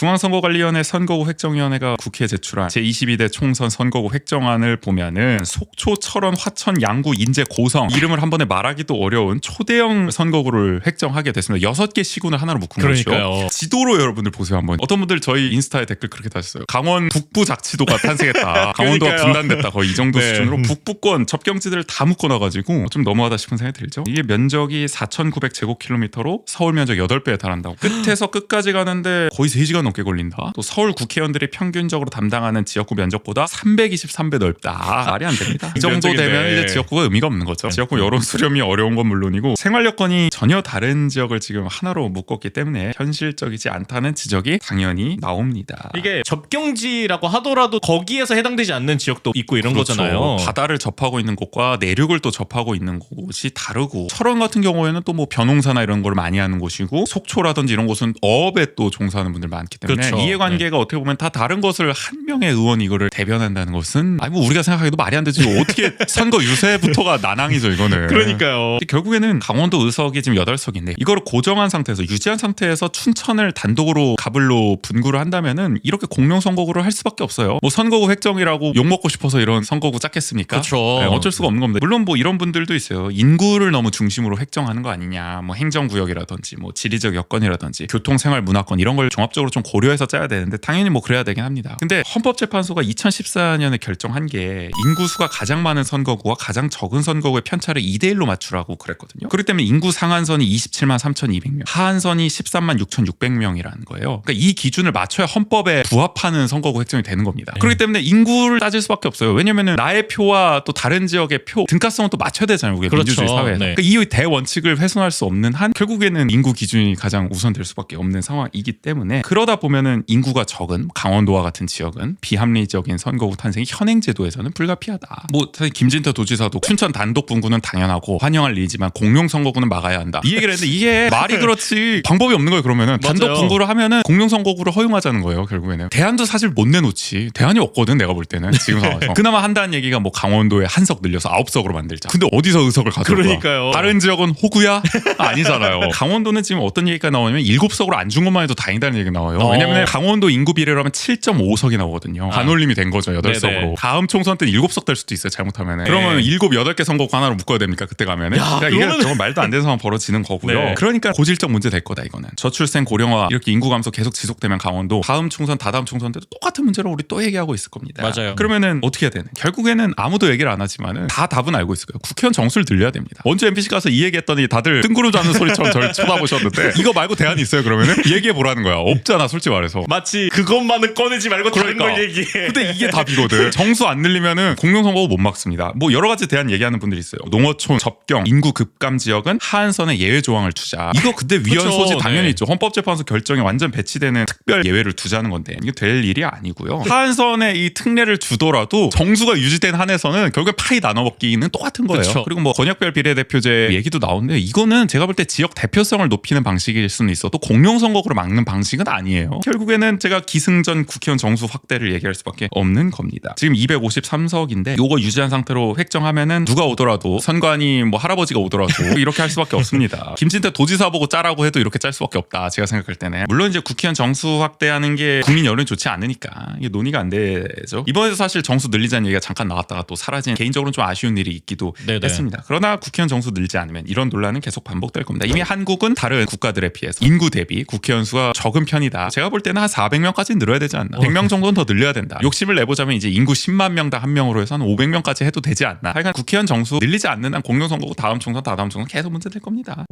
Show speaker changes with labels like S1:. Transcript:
S1: 중앙선거관리위원회 선거구 획정위원회가 국회에 제출한 제22대 총선 선거구 획정안을 보면은 속초, 철원, 화천, 양구, 인제, 고성 이름을 한 번에 말하기도 어려운 초대형 선거구를 획정하게 됐습니다. 여섯 개 시군을 하나로 묶은
S2: 그러니까요.
S1: 것이죠. 지도로 여러분들 보세요 한번. 어떤 분들 저희 인스타에 댓글 그렇게 다셨어요. 강원 북부 작지도가 탄생했다. 강원도가. 분단됐다. 거의 이 정도
S2: 네.
S1: 수준으로 북부권 접경지들을 다 묶어놔가지고 좀 너무하다 싶은 생각이 들죠. 이게 면적이 4,900 제곱킬로미터로 서울 면적 8배에 달한다고. 끝에서 끝까지 가는데 거의 3시간 넘게 걸린다. 또 서울 국회의원들이 평균적으로 담당하는 지역구 면적보다 323배 넓다. 말이 안 됩니다. 이 정도. 되면 이제 지역구가 의미가 없는 거죠. 지역구 여론 수렴이 어려운 건 물론이고 생활 여건이 전혀 다른 지역을 지금 하나로 묶었기 때문에 현실적이지 않다는 지적이 당연히 나옵니다.
S2: 이게 접경지라고 하더라도 거기에서 해당되지 않는 지역도 있고 이런
S1: 그렇죠.
S2: 거잖아요.
S1: 바다를 접하고 있는 곳과 내륙을 또 접하고 있는 곳이 다르고 철원 같은 경우에는 또뭐 벼농사나 이런 걸 많이 하는 곳이고 속초라든지 이런 곳은 어업에 또 종사하는 분들 많기 때문에
S2: 그렇죠.
S1: 이해관계가 어떻게 보면 다 다른 것을 한 명의 의원 이거를 대변한다는 것은 아니 뭐 우리가 생각하기도 말이 안 되지 어떻게 선거 유세부터가 난항이죠 이거는
S2: 그러니까요.
S1: 결국에는 강원도 의석이 지금 8석인데 이거를 고정한 상태에서 유지한 상태에서 춘천을 단독으로 가불로 분구를 한다면은 이렇게 공룡 선거구를 할 수밖에 없어요. 뭐 선거구 획정이라고 욕 먹고 싶어서 이런 선거구 짰겠습니까?
S2: 그렇죠.
S1: 네, 어쩔 수가 없는 겁니다. 물론 뭐 이런 분들도 있어요. 인구를 너무 중심으로 획정하는 거 아니냐. 뭐 행정구역이라든지 뭐 지리적 여건이라든지 교통생활 문화권 이런 걸 종합적으로 좀 고려해서 짜야 되는데 당연히 뭐 그래야 되긴 합니다. 근데 헌법재판소가 2014년에 결정한 게 인구수가 가장 많은 선거구와 가장 적은 선거구의 편차를 2대 1로 맞추라고 그랬거든요. 그렇기 때문에 인구 상한선이 27만 3,200명, 하한선이 13만 6,600명이라는 거예요. 그러니까 이 기준을 맞춰야 헌법에 부합하는 선거구 획정이 되는 겁니다. 그렇기 때문에 인구를 따질 수밖에 없어요. 왜냐면은 나의 표와 또 다른 지역의 표 등가성은 또 맞춰야 되잖아요. 우리
S2: 그렇죠.
S1: 민주주의 사회에서.
S2: 네.
S1: 그러니까 이 대원칙을 훼손할 수 없는 한 결국에는 인구 기준이 가장 우선될 수밖에 없는 상황이기 때문에 그러다 보면은 인구가 적은 강원도와 같은 지역은 비합리적인 선거구 탄생이 현행 제도에서는 불가피하다. 뭐 사실 김진태 도지사도 춘천 단독 분구는 당연하고 환영할 일이지만 공룡 선거구는 막아야 한다. 이 얘기를 했는데 이게 말이 그렇지 방법이 없는 거예요. 그러면은 단독. 분구를 하면은 공룡 선거구를 허용하자는 거예요. 결국에는 대안도 사실 못 내놓지. 대안이 없거든 내가 볼 때는 지금 상황에서. 그나마 한다는 얘기가 뭐 강원도에 한 석 늘려서 아홉 석으로 만들자. 근데 어디서 의석을 가져올 거야?
S2: 그러니까요.
S1: 다른 지역은 호구야? 아니잖아요. 강원도는 지금 어떤 얘기가 나오냐면 일곱 석으로 안 준 것만 해도 다행이다는 얘기가 나와요.
S2: 어.
S1: 왜냐면 강원도 인구 비례로 하면 7.5석이 나오거든요.
S2: 아.
S1: 반올림이 된 거죠. 여덟 석으로
S2: 네네.
S1: 다음 총선 때는 일곱 석될 수도 있어요. 잘못하면. 그러면 일곱 여덟 개 선거구 하나로 묶어야 됩니까? 그때 가면은.
S2: 야,
S1: 그러니까 이게
S2: 그러면은-
S1: 정말 말도 안 되는 상황 벌어지는 거고요.
S2: 네.
S1: 그러니까 고질적 문제 될 거다 이거는. 저출생 고령화 이렇게 인구 감소 계속 지속되면 강원도 다음 총선 다다음 총선 때도 똑같은 문제를 우리 또 얘기하고 있을 겁니다.
S2: 맞아요.
S1: 그러면은 어떻게 해야 되는? 결국에는 아무도 얘기를 안 하지만은 다 답은 알고 있을 거예요. 국회의원 정수를 늘려야 됩니다. 언제 MBC 가서 이 얘기했더니 다들 뜬구름 잡는 소리처럼 저를 쳐다보셨는데 이거 말고 대안이 있어요 그러면은 얘기해 보라는 거야. 없잖아 솔직히 말해서.
S2: 마치 그것만은 꺼내지 말고 다른
S1: 그러니까.
S2: 걸 얘기해.
S1: 근데 이게 답이거든. 정수 안 늘리면은 공룡 선거구 못 막습니다. 뭐 여러 가지 대안 얘기하는 분들이 있어요. 농어촌, 접경, 인구 급감 지역은 하한선에 예외 조항을 두자. 이거 근데 위헌
S2: 그쵸,
S1: 소지 당연히
S2: 네.
S1: 있죠. 헌법재판소 결정에 완전 배치되는 특별 예외를 두자는 건데 이게 될 일이 아니고요. 하한선에 이 특례를 주더라도 정수가 유지된 한에서는 결국에 파이 나눠 먹기는 똑같은 거예요.
S2: 그쵸.
S1: 그리고 뭐 권역별 비례대표제 얘기도 나오는데 이거는 제가 볼 때 지역 대표성을 높이는 방식일 수는 있어도 공룡 선거구로 막는 방식은 아니에요. 결국에는 제가 기승전 국회의원 정수 확대를 얘기할 수밖에 없는 겁니다. 지금 253석인데 요거 유지한 상태로 획정하면은 누가 오더라도 선관위 뭐 할아버지가 오더라도 이렇게 할 수밖에 없습니다. 김진태 도지사 보고 짜라고 해도 이렇게 짤 수밖에 없다. 제가 생각할 때는 물론 이제 국회의원 정수 확대하는 게 국민 여론이 좋지 않으니까 이게 논의가 안 되죠. 이번에도 사실 정수 늘리자는 얘기가 잠깐 나왔다가 또 사라진 개인적으로는 좀 아쉬운 일이 있기도
S2: 네네.
S1: 했습니다. 그러나 국회의원 정수 늘지 않으면 이런 논란은 계속 반복될 겁니다. 이미 한국은 다른 국가들에 비해서 인구 대비 국회의원 수가 적은 편이다. 제가 볼 때는 한 400명까지 늘어야 되지 않나. 100명 정도는 더 늘려야 된다. 욕심을 내보자면 이제 인구 10만 명당 한 명으로 해서 한 500명까지 해도 되지 않나. 하여간 국회의원 정수 늘리지 않는 한 공룡선거고 다음 총선 다다음 총선 계속 문제 될 겁니다.